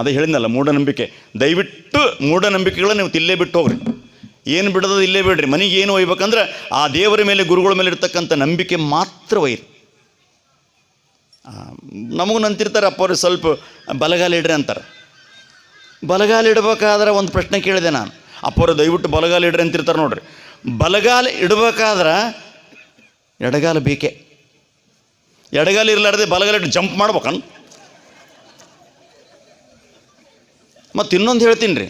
ಅದೇ ಹೇಳಿದ್ನಲ್ಲ, ಮೂಢನಂಬಿಕೆ. ದಯವಿಟ್ಟು ಮೂಢನಂಬಿಕೆಗಳನ್ನ ನೀವು ತಿಲ್ಲೇ ಬಿಟ್ಟು ಹೋಗ್ರಿ. ಏನು ಬಿಡೋದು ಇಲ್ಲೇ ಬಿಡ್ರಿ. ಮನೆಗೆ ಏನು ಒಯ್ಬೇಕಂದ್ರೆ ಆ ದೇವರ ಮೇಲೆ, ಗುರುಗಳ ಮೇಲೆ ಇರ್ತಕ್ಕಂಥ ನಂಬಿಕೆ ಮಾತ್ರ ಒಯ್ರಿ. ನಮಗೂ ನಂತಿರ್ತಾರೆ, ಅಪ್ಪವ್ರಿ ಸ್ವಲ್ಪ ಬಲಗಾಲ ಇಡ್ರಿ ಅಂತಾರೆ. ಬಲಗಾಲ ಇಡ್ಬೇಕಾದ್ರೆ ಒಂದು ಪ್ರಶ್ನೆ ಕೇಳಿದೆ ನಾನು. ಅಪ್ಪವ್ರು ದಯವಿಟ್ಟು ಬಲಗಾಲ ಇಡ್ರಿ ಅಂತಿರ್ತಾರೆ ನೋಡ್ರಿ. ಬಲಗಾಲ ಇಡಬೇಕಾದ್ರೆ ಎಡಗಾಲ ಬೇಕೆ. ಎಡಗಾಲ ಇರಲಾರ್ದೆ ಬಲಗಾಲ ಇಟ್ಟು ಜಂಪ್ ಮಾಡ್ಬೇಕನ್? ಮತ್ತು ಇನ್ನೊಂದು ಹೇಳ್ತೀನಿ ರೀ.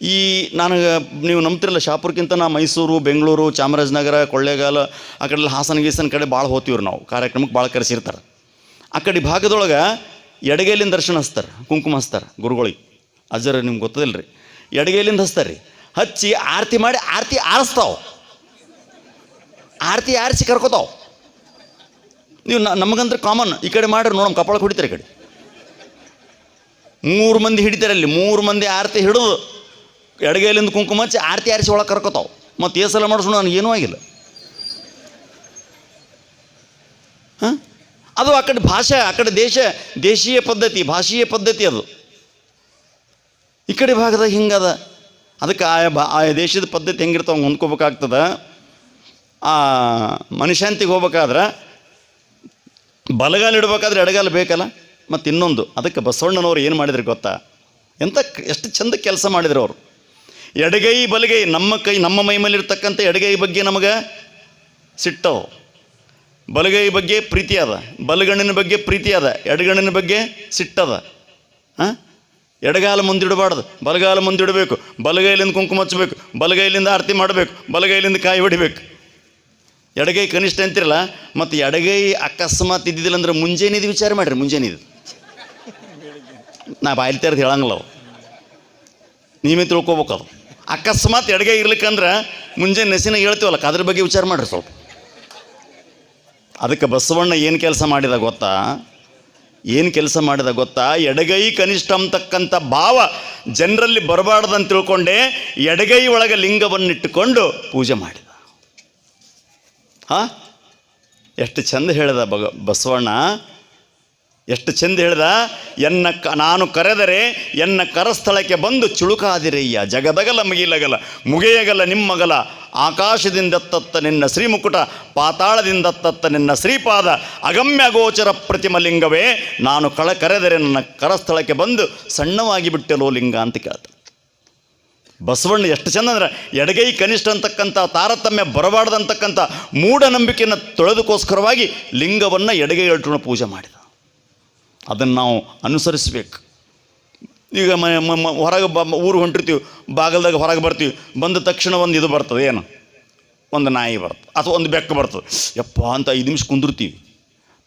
ಈ ನನಗೆ ನೀವು ನಂಬ್ತಿರಲ್ಲ, ಶಾಪುರ್ಕಿಂತ ನಾ ಮೈಸೂರು, ಬೆಂಗಳೂರು, ಚಾಮರಾಜನಗರ, ಕೊಳ್ಳೇಗಾಲ, ಆ ಕಡೆ ಹಾಸನ, ಗೀಸನ ಕಡೆ ಭಾಳ ಹೋತೀವ್ರಿ ನಾವು. ಕಾರ್ಯಕ್ರಮಕ್ಕೆ ಭಾಳ ಕರೆಸಿರ್ತಾರೆ. ಆ ಕಡೆ ಭಾಗದೊಳಗೆ ಎಡಗೈಲಿಂದ ದರ್ಶನ ಹಚ್ತಾರೆ, ಕುಂಕುಮ ಹಚ್ತಾರೆ ಗುರುಗಳಿಗೆ. ಅಜ್ಜರ ನಿಮ್ಗೆ ಗೊತ್ತದಿಲ್ಲ ರೀ ಎಡಗೈಲಿಂದ ಹಚ್ತಾರೆ ರೀ ಹಚ್ಚಿ ಆರತಿ ಮಾಡಿ ಆರತಿ ಆರಿಸ್ತಾವ. ಆರತಿ ಆರಿಸಿ ಕರ್ಕೋತಾವ. ನೀವು ನಮಗಂದ್ರೆ ಕಾಮನ್ ಈ ಕಡೆ ಮಾಡ್ರಿ ನೋಡಮ್ ಕಪಾಳಕ್ಕೆ ಹೊಡಿತಾರೆ ಈ ಕಡೆ. ಮೂರು ಮಂದಿ ಹಿಡಿತಾರಲ್ಲಿ ಮೂರು ಮಂದಿ ಆರತಿ ಹಿಡಿದು ಎಡಗೈಲಿಂದ ಕುಂಕುಮ ಹಚ್ಚಿ ಆರತಿ ಆರಿಸಿ ಒಳಗೆ ಕರ್ಕೋತಾವ. ಮತ್ತು ಏಸಲ ಸಲ ಮಾಡಿಸ್ಕೊಂಡು ನನಗೆ ಏನೂ ಆಗಿಲ್ಲ. ಹಾಂ? ಅದು ಆ ಕಡೆ ಭಾಷೆ, ಆ ಕಡೆ ದೇಶ, ದೇಶೀಯ ಪದ್ಧತಿ, ಭಾಷೀಯ ಪದ್ಧತಿ ಅದು. ಈ ಕಡೆ ಭಾಗದಾಗ ಹಿಂಗದ. ಅದಕ್ಕೆ ಆಯಾ ಭಾ ಆಯಾ ದೇಶದ ಪದ್ಧತಿ ಹೆಂಗಿರ್ತಾವ ಹೊಂದ್ಕೋಬೇಕಾಗ್ತದ. ಆ, ಮನುಷ್ಯಾಂತಿಗೆ ಹೋಗ್ಬೇಕಾದ್ರೆ ಬಲಗಾಲ ಇಡಬೇಕಾದ್ರೆ ಎಡಗಾಲ ಬೇಕಲ್ಲ? ಮತ್ತು ಇನ್ನೊಂದು ಅದಕ್ಕೆ ಬಸವಣ್ಣನವರು ಏನು ಮಾಡಿದ್ರು ಗೊತ್ತಾ? ಎಂಥ ಎಷ್ಟು ಚಂದ ಕೆಲಸ ಮಾಡಿದ್ರು ಅವರು. ಎಡಗೈ ಬಲಗೈ, ನಮ್ಮ ಕೈ, ನಮ್ಮ ಮೈ ಮೇಲಿರ್ತಕ್ಕಂಥ ಎಡಗೈ ಬಗ್ಗೆ ನಮಗೆ ಸಿಟ್ಟವು. ಬಲಗೈ ಬಗ್ಗೆ ಪ್ರೀತಿ ಬಲಗಣ್ಣಿನ ಬಗ್ಗೆ ಪ್ರೀತಿ ಎಡಗಣ್ಣಿನ ಬಗ್ಗೆ ಸಿಟ್ಟದ ಹಾಂ? ಎಡಗಾಲ ಮುಂದಿಡಬಾರ್ದು, ಬಲಗಾಲ ಮುಂದಿಡಬೇಕು, ಬಲಗೈಲಿಂದ ಕುಂಕುಮ ಹಚ್ಚಬೇಕು, ಬಲಗೈಲಿಂದ ಆರತಿ ಮಾಡಬೇಕು, ಬಲಗೈಲಿಂದ ಕಾಯಿ ಹೊಡಿಬೇಕು. ಎಡಗೈ ಕನಿಷ್ಠ ಅಂತಿರಲ್ಲ, ಮತ್ತು ಎಡಗೈ ಅಕಸ್ಮಾತ್ ಇದ್ದಿದ್ದಿಲ್ಲ ಅಂದ್ರೆ ಮುಂಜಾನೆದು ವಿಚಾರ ಮಾಡಿರಿ, ಮುಂಜಾನೆದು. ನಾ ಬಾಯಲ್ಲಿ ತೆರೆದು ಹೇಳಂಗಿಲ್ಲ ಅವು. ನೀವೇ ತಿಳ್ಕೊಬೇಕು ಅದು. ಅಕಸ್ಮಾತ್ ಎಡಗೆ ಇರ್ಲಿಕ್ಕಂದ್ರೆ ಮುಂಜಾನೆ ನೆಸಿನಾಗ ಹೇಳ್ತೀವಲ್ಲ ಅದ್ರ ಬಗ್ಗೆ ವಿಚಾರ ಮಾಡಿರಿ ಸ್ವಲ್ಪ. ಅದಕ್ಕೆ ಬಸವಣ್ಣ ಏನು ಕೆಲಸ ಮಾಡಿದ ಗೊತ್ತಾ? ಏನು ಕೆಲಸ ಮಾಡಿದ ಗೊತ್ತಾ? ಎಡಗೈ ಕನಿಷ್ಠ ಅಂತಕ್ಕಂಥ ಭಾವ ಜನರಲ್ಲಿ ಬರಬಾರ್ದಂತ ತಿಳ್ಕೊಂಡೆ, ಎಡಗೈ ಒಳಗೆ ಲಿಂಗವನ್ನಿಟ್ಟುಕೊಂಡು ಪೂಜೆ ಮಾಡಿದ. ಹಾ? ಎಷ್ಟು ಚಂದ ಹೇಳಿದ ಬಗ, ಬಸವಣ್ಣ. ಎಷ್ಟು ಚೆಂದ ಹೇಳ್ದ? ಎನ್ನ ಕ ನಾನು ಕರೆದರೆ ಎನ್ನ ಕರಸ್ಥಳಕ್ಕೆ ಬಂದು ಚುಳುಕಾದಿರಯ್ಯ. ಜಗದಗಲ ಮುಗಿಲಗಲ, ಮುಗಿಯಗಲ ನಿಮ್ಮಗಲ. ಆಕಾಶದಿಂದತ್ತತ್ತ ನಿನ್ನ ಶ್ರೀಮುಕುಟ ಪಾತಾಳದಿಂದತ್ತತ್ತ ನಿನ್ನ ಶ್ರೀಪಾದ ಅಗಮ್ಯ ಗೋಚರ ಪ್ರತಿಮಲಿಂಗವೇ. ನಾನು ಕಳ ಕರೆದರೆ ನನ್ನ ಕರಸ್ಥಳಕ್ಕೆ ಬಂದು ಸಣ್ಣವಾಗಿ ಬಿಟ್ಟೆಲೋ ಲಿಂಗ ಅಂತ ಕೇಳ್ತ. ಬಸವಣ್ಣ ಎಷ್ಟು ಚೆಂದ ಅಂದ್ರೆ, ಎಡಗೈ ಕನಿಷ್ಠ ಅಂತಕ್ಕಂಥ, ತಾರತಮ್ಯ ಬರಬಾರ್ದಂತಕ್ಕಂಥ ಮೂಢನಂಬಿಕೆಯನ್ನು ತೊಳೆದುಕೋಸ್ಕರವಾಗಿ ಲಿಂಗವನ್ನು ಎಡಗೈ ಇಟ್ಕೊಂಡು ಪೂಜೆ ಮಾಡಿದ. ಅದನ್ನು ನಾವು ಅನುಸರಿಸಬೇಕು. ಈಗ ಮ ಹೊರಗೆ ಬ ಊರು ಹೊಂಟಿರ್ತೀವಿ, ಬಾಗಲ್ದಾಗ ಹೊರಗೆ ಬರ್ತೀವಿ, ಬಂದ ತಕ್ಷಣ ಒಂದು ಇದು ಬರ್ತದೆ, ಏನು? ಒಂದು ನಾಯಿ ಬರ್ತದೆ, ಅಥವಾ ಒಂದು ಬೆಕ್ಕು ಬರ್ತದೆ. ಯಪ್ಪ ಅಂತ ಐದು ನಿಮಿಷ ಕುಂದಿರ್ತೀವಿ.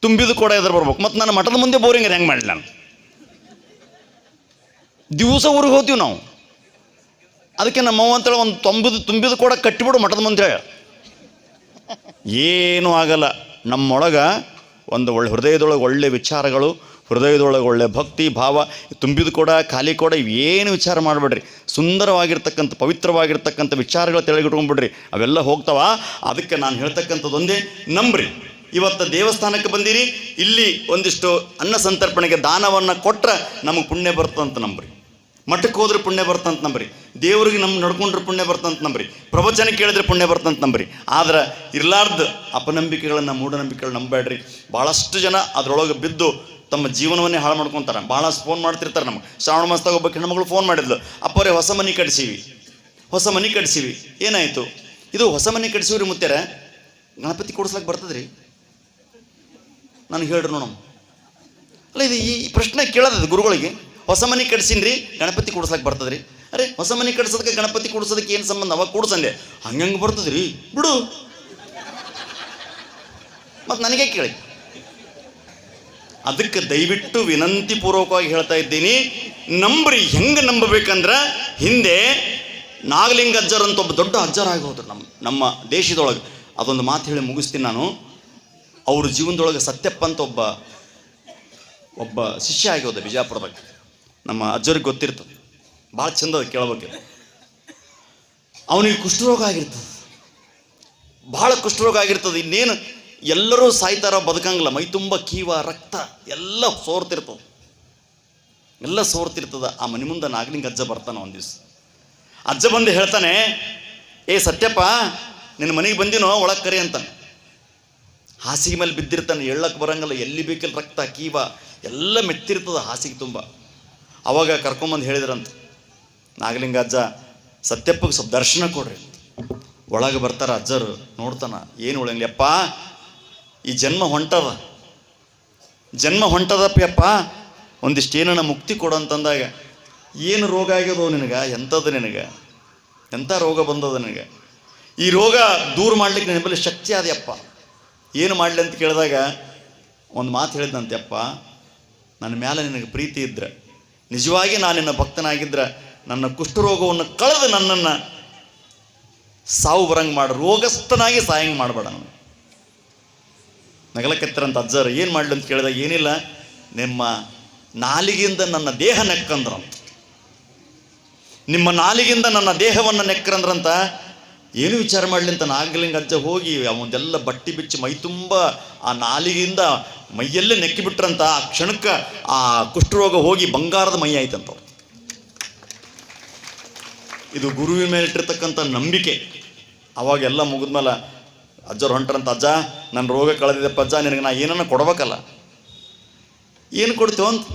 ತುಂಬಿದ ಕೂಡ ಎದುರು ಬರ್ಬೇಕು. ಮತ್ತು ನನ್ನ ಮಠದ ಮುಂದೆ ಬೋರಿಂಗ್ ಹೆಂಗೆ ಮಾಡಲಿ ನಾನು? ದಿವಸ ಊರಿಗೆ ಹೋಗ್ತೀವಿ ನಾವು. ಅದಕ್ಕೆ ನಮ್ಮ ಅವ್ವ ಅಂತೇಳಿ ಒಂದು ತುಂಬಿದು, ತುಂಬಿದ ಕೂಡ ಕಟ್ಟಿಬಿಡು ಮಠದ ಮುಂದೆ ಏನೂ ಆಗಲ್ಲ. ನಮ್ಮೊಳಗೆ ಒಂದು ಒಳ್ಳೆ ಹೃದಯದೊಳಗೆ ಒಳ್ಳೆ ವಿಚಾರಗಳು ಹೃದಯದೊಳಗೆ ಒಳ್ಳೆ ಭಕ್ತಿ, ಭಾವ ತುಂಬಿದ ಕೂಡ, ಖಾಲಿ ಕೂಡ ಏನು ವಿಚಾರ ಮಾಡಬೇಡ್ರಿ. ಸುಂದರವಾಗಿರ್ತಕ್ಕಂಥ, ಪವಿತ್ರವಾಗಿರ್ತಕ್ಕಂಥ ವಿಚಾರಗಳು ತೆಳಗಿಟ್ಕೊಂಡ್ಬಿಡ್ರಿ ಅವೆಲ್ಲ ಹೋಗ್ತಾವ. ಅದಕ್ಕೆ ನಾನು ಹೇಳ್ತಕ್ಕಂಥದ್ದೊಂದೇ, ನಂಬ್ರಿ. ಇವತ್ತು ದೇವಸ್ಥಾನಕ್ಕೆ ಬಂದಿರಿ, ಇಲ್ಲಿ ಒಂದಿಷ್ಟು ಅನ್ನ ಸಂತರ್ಪಣೆಗೆ ದಾನವನ್ನು ಕೊಟ್ಟರೆ ನಮಗೆ ಪುಣ್ಯ ಬರ್ತಂತ ನಂಬ್ರಿ. ಮಠಕ್ಕೆ ಹೋದ್ರೆ ಪುಣ್ಯ ಬರ್ತಂತ ನಂಬ್ರಿ. ದೇವ್ರಿಗೆ ನಮ್ಮ ನಡ್ಕೊಂಡ್ರೆ ಪುಣ್ಯ ಬರ್ತಂತ ನಂಬ್ರಿ. ಪ್ರವಚನ ಕೇಳಿದ್ರೆ ಪುಣ್ಯ ಬರ್ತಂತ ನಂಬ್ರಿ. ಆದ್ರೆ ಇರ್ಲಾರ್ದು ಅಪನಂಬಿಕೆಗಳನ್ನು, ಮೂಢನಂಬಿಕೆಗಳನ್ನ ನಂಬೇಡ್ರಿ ಭಾಳಷ್ಟು ಜನ ಅದರೊಳಗೆ ಬಿದ್ದು ತಮ್ಮ ಜೀವನವನ್ನೇ ಹಾಳು ಮಾಡ್ಕೊತಾರೆ. ಭಾಳಷ್ಟು ಫೋನ್ ಮಾಡ್ತಿರ್ತಾರೆ ನಮಗೆ. ಶ್ರಾವಣ ಮಾಸದಾಗ ಒಬ್ಬ ಹೆಣ್ಮಗಳು ಫೋನ್ ಮಾಡಿದ್ಲು. ಅಪ್ಪರೇ, ಹೊಸ ಮನೆ ಕಟ್ಸೀವಿ. ಹೊಸ ಮನೆ ಕಟ್ಸೀವಿ. ಏನಾಯಿತು? ಇದು ಹೊಸ ಮನೆ ಕಟ್ಸೀವ್ರಿ ಮುತ್ಯಾರ ಗಣಪತಿ ಕೊಡ್ಸ್ಲಕ್ಕೆ ಬರ್ತದ್ರಿ? ನನಗೆ ಹೇಳ್ರಿ ನೋಡಮ್ಮ. ಅಲ್ಲ, ಇದು ಈ ಪ್ರಶ್ನೆ ಕೇಳೋದು ಗುರುಗಳಿಗೆ. ಹೊಸ ಮನೆ ಕಟ್ಸಿನ್ರಿ, ಗಣಪತಿ ಕೊಡಿಸ್ಲಕ್ಕೆ ಬರ್ತದ್ರಿ. ಅರೆ, ಹೊಸ ಮನೆ ಕಟ್ಸೋದಕ್ಕೆ ಗಣಪತಿ ಕೊಡ್ಸೋದಕ್ಕೆ ಏನು ಸಂಬಂಧ? ಅವಾಗ ಕೊಡ್ಸಂದೆ. ಹಂಗಂಗೆ ಬರ್ತದ್ರಿ. ಬಿಡು. ಮತ್ತು ನನಗೆ ಕೇಳಿ. ಅದಕ್ಕೆ ದಯವಿಟ್ಟು ವಿನಂತಿ ಪೂರ್ವಕವಾಗಿ ಹೇಳ್ತಾ ಇದ್ದೀನಿ. ನಂಬ್ರಿ ಹೆಂಗೆ ನಂಬಬೇಕಂದ್ರೆ ಹಿಂದೆ ನಾಗಲಿಂಗ ಅಜ್ಜರ್ ಅಂತ ಒಬ್ಬ ದೊಡ್ಡ ಅಜ್ಜರ್ ಆಗಿ ಹೋದ್ರು ನಮ್ಮ ನಮ್ಮ ದೇಶದೊಳಗೆ. ಅದೊಂದು ಮಾತು ಹೇಳಿ ಮುಗಿಸ್ತೀನಿ ನಾನು. ಅವ್ರ ಜೀವನದೊಳಗೆ ಸತ್ಯಪ್ಪ ಅಂತ ಒಬ್ಬ ಒಬ್ಬ ಶಿಷ್ಯ ಆಗಿ ಹೋದ ಬಿಜಾಪುರದಾಗ ನಮ್ಮ ಅಜ್ಜರಿಗೆ ಗೊತ್ತಿರ್ತದೆ ಭಾಳ ಚಂದ ಅದು ಕೇಳಬೇಕು ಅವನಿಗೆ ಕುಷ್ಠರೋಗ ಆಗಿರ್ತದೆ. ಭಾಳ ಕುಷ್ಠರೋಗ ಆಗಿರ್ತದೆ. ಇನ್ನೇನು ಎಲ್ಲರೂ ಸಾಯ್ತಾರ, ಬದುಕಂಗಿಲ್ಲ. ಮೈ ತುಂಬ ಕೀವ, ರಕ್ತ ಎಲ್ಲ ಸೋರ್ತಿರ್ತದೆ. ಎಲ್ಲ ಸೋರ್ತಿರ್ತದ. ಆ ಮನೆ ಮುಂದೆ ನಾಗಲಿಂಗ ಅಜ್ಜ ಬರ್ತಾನೆ ಒಂದು ದಿವ್ಸ. ಅಜ್ಜ ಬಂದು ಹೇಳ್ತಾನೆ, ಏ ಸತ್ಯಪ್ಪ, ನಿನ್ನ ಮನೆಗೆ ಬಂದಿನೋ, ಒಳಗೆ ಕರಿ ಅಂತಾನೆ. ಹಾಸಿಗೆ ಮೇಲೆ ಬಿದ್ದಿರ್ತಾನೆ ಎಳ್ಳಕ್ಕೆ ಬರಂಗಲ್ಲ. ಎಲ್ಲಿ ಬೇಕಲ್ಲಿ ರಕ್ತ, ಕೀವ, ಎಲ್ಲ ಮೆತ್ತಿರ್ತದ ಹಾಸಿಗೆ ತುಂಬ. ಅವಾಗ ಕರ್ಕೊಂಬಂದು ಹೇಳಿದ್ರಂತ. ನಾಗಲಿಂಗ ಅಜ್ಜ, ಸತ್ಯಪ್ಪಗೆ ಸ್ವಲ್ಪ ದರ್ಶನ ಕೊಡ್ರಿ ಒಳಗೆ ಬರ್ತಾರ ಅಜ್ಜರು, ನೋಡ್ತಾನ, ಏನು ಉಳಂಗ್ಲಿಯಪ್ಪ ಈ ಜನ್ಮ ಹೊಂಟದ. ಜನ್ಮ ಹೊಂಟದಪ್ಪ ಒಂದಿಷ್ಟು ಏನನ್ನ ಮುಕ್ತಿ ಕೊಡು ಅಂತಂದಾಗ, ಏನು ರೋಗ ಆಗ್ಯದೋ ನಿನಗೆ? ಎಂಥದ್ದು ನಿನಗೆ? ಎಂಥ ರೋಗ ಬಂದದ ನಿನಗೆ? ಈ ರೋಗ ದೂರ ಮಾಡ್ಲಿಕ್ಕೆ ನಿನ್ನ ಶಕ್ತಿ ಅಪ್ಪ ಏನು ಮಾಡಲಿ ಅಂತ ಕೇಳಿದಾಗ, ಒಂದು ಮಾತು ಹೇಳಿದಂತೆಯಪ್ಪ ನನ್ನ ಮೇಲೆ ನಿನಗೆ ಪ್ರೀತಿ ಇದ್ದರೆ ನಿಜವಾಗಿ ನಾನು ನಿನ್ನ ಭಕ್ತನಾಗಿದ್ದರೆ ನನ್ನ ಕುಷ್ಠರೋಗವನ್ನು ಕಳೆದು ನನ್ನನ್ನು ಸಾವು ಬರಂಗೆ ಮಾಡು, ರೋಗಸ್ಥನಾಗಿ ಸಾಯಂಗೆ ಮಾಡಬೇಡ ನಾನು. ನಗಲಕತ್ತಿರಂತ ಅಜ್ಜರು ಏನು ಮಾಡಲಿ ಅಂತ ಕೇಳಿದಾಗ, ಏನಿಲ್ಲ, ನಿಮ್ಮ ನಾಲಿಗೆಯಿಂದ ನನ್ನ ದೇಹ ನೆಕ್ಕಂದ್ರಂತ ನಿಮ್ಮ ನಾಲಿಗೆಯಿಂದ ನನ್ನ ದೇಹವನ್ನು ನೆಕ್ಕರಂದ್ರಂತ ಏನು ವಿಚಾರ ಮಾಡಲಿ ಅಂತ ನಾಗಲಿಂಗ ಅಜ್ಜ ಹೋಗಿ ಅವನದೆಲ್ಲ ಬಟ್ಟಿ ಬಿಚ್ಚಿ ಮೈ ತುಂಬ ಆ ನಾಲಿಗೆಯಿಂದ ಮೈಯಲ್ಲೇ ನೆಕ್ಕಿಬಿಟ್ರಂತ, ಆ ಕ್ಷಣಕ್ಕೆ ಆ ಕುಷ್ಠರೋಗ ಹೋಗಿ ಬಂಗಾರದ ಮೈ ಆಯ್ತಂತ. ಇದು ಗುರುವಿನ ಮೇಲೆ ಇಟ್ಟಿರ್ತಕ್ಕಂಥ ನಂಬಿಕೆ ಅವಾಗೆಲ್ಲ ಮುಗಿದ್ಮೇಲೆ ಅಜ್ಜರು ಹೊಂಟ್ರಂತ ಅಜ್ಜ ನನ್ನ ರೋಗ ಕಳೆದಿದ್ದಪ್ಪ ಅಜ್ಜ, ನಿನಗೆ ನಾ ಏನನ್ನ ಕೊಡ್ಬೇಕಲ್ಲ. ಏನು ಕೊಡ್ತೀವ ಅಂತ?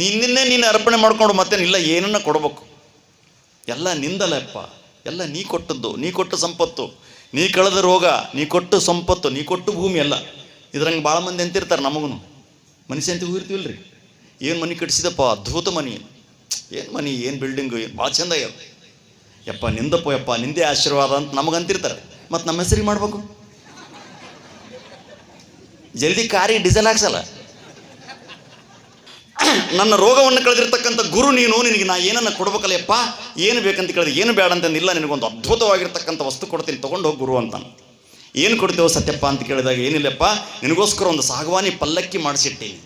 ನಿನ್ನೆ ನೀನು ಅರ್ಪಣೆ ಮಾಡ್ಕೊಂಡು ಮತ್ತೇನಿಲ್ಲ ಏನನ್ನ ಕೊಡ್ಬೇಕು. ಎಲ್ಲ ನಿಂದಲ್ಲಪ್ಪ ಎಲ್ಲ ನೀ ಕೊಟ್ಟದ್ದು, ನೀ ಕೊಟ್ಟ ಸಂಪತ್ತು. ನೀ ಕಳೆದ ರೋಗ, ನೀ ಕೊಟ್ಟು ಸಂಪತ್ತು, ನೀ ಕೊಟ್ಟು ಭೂಮಿ ಎಲ್ಲ. ಇದ್ರಂಗೆ ಭಾಳ ಮಂದಿ ಅಂತಿರ್ತಾರೆ ನಮಗೂ ಮನುಷ್ಯ ಅಂತ ಹೋಗಿರ್ತೀವಲ್ರಿ ಏನು ಮನೆ ಕಟ್ಟಿಸಿದಪ್ಪ ಅದ್ಭುತ ಮನೆ. ಏನು ಮನೆ, ಏನು ಬಿಲ್ಡಿಂಗು, ಏನು ಭಾಳ ಚಂದ ಯಪ್ಪ, ನಿಂದಪ್ಪ ಯಪ್ಪ, ನಿಂದೇ ಆಶೀರ್ವಾದ ಅಂತ ನಮಗಂತಿರ್ತಾರೆ. ಮತ್ತು ನಮ್ಮ ಹೆಸರಿಗೆ ಮಾಡ್ಬೇಕು? ಜಲ್ದಿ ಕಾರಿಗೆ ಡೀಸೆಲ್ ಹಾಕ್ಸಲ್ಲ. ನನ್ನ ರೋಗವನ್ನು ಕಳೆದಿರ್ತಕ್ಕಂಥ ಗುರು ನೀನು, ನಿನಗೆ ನಾ ಏನನ್ನ ಕೊಡ್ಬೇಕಲ್ಲಪ್ಪ ಏನು ಬೇಕಂತ ಕೇಳಿದ್ರೆ, ಏನು ಬೇಡ ಅಂತಂದಿಲ್ಲ ನಿನಗೊಂದು ಅದ್ಭುತವಾಗಿರ್ತಕ್ಕಂಥ ವಸ್ತು ಕೊಡ್ತೀನಿ, ತೊಗೊಂಡು ಹೋಗಿ ಗುರು ಅಂತಾನೆ ಏನು ಕೊಡ್ತೇವೆ ಸತ್ಯಪ್ಪ ಅಂತ ಕೇಳಿದಾಗ ಏನಿಲ್ಲಪ್ಪ, ನಿನಗೋಸ್ಕರ ಒಂದು ಸಾಗವಾನಿ ಪಲ್ಲಕ್ಕಿ ಮಾಡಿಸಿಟ್ಟೀನಿ.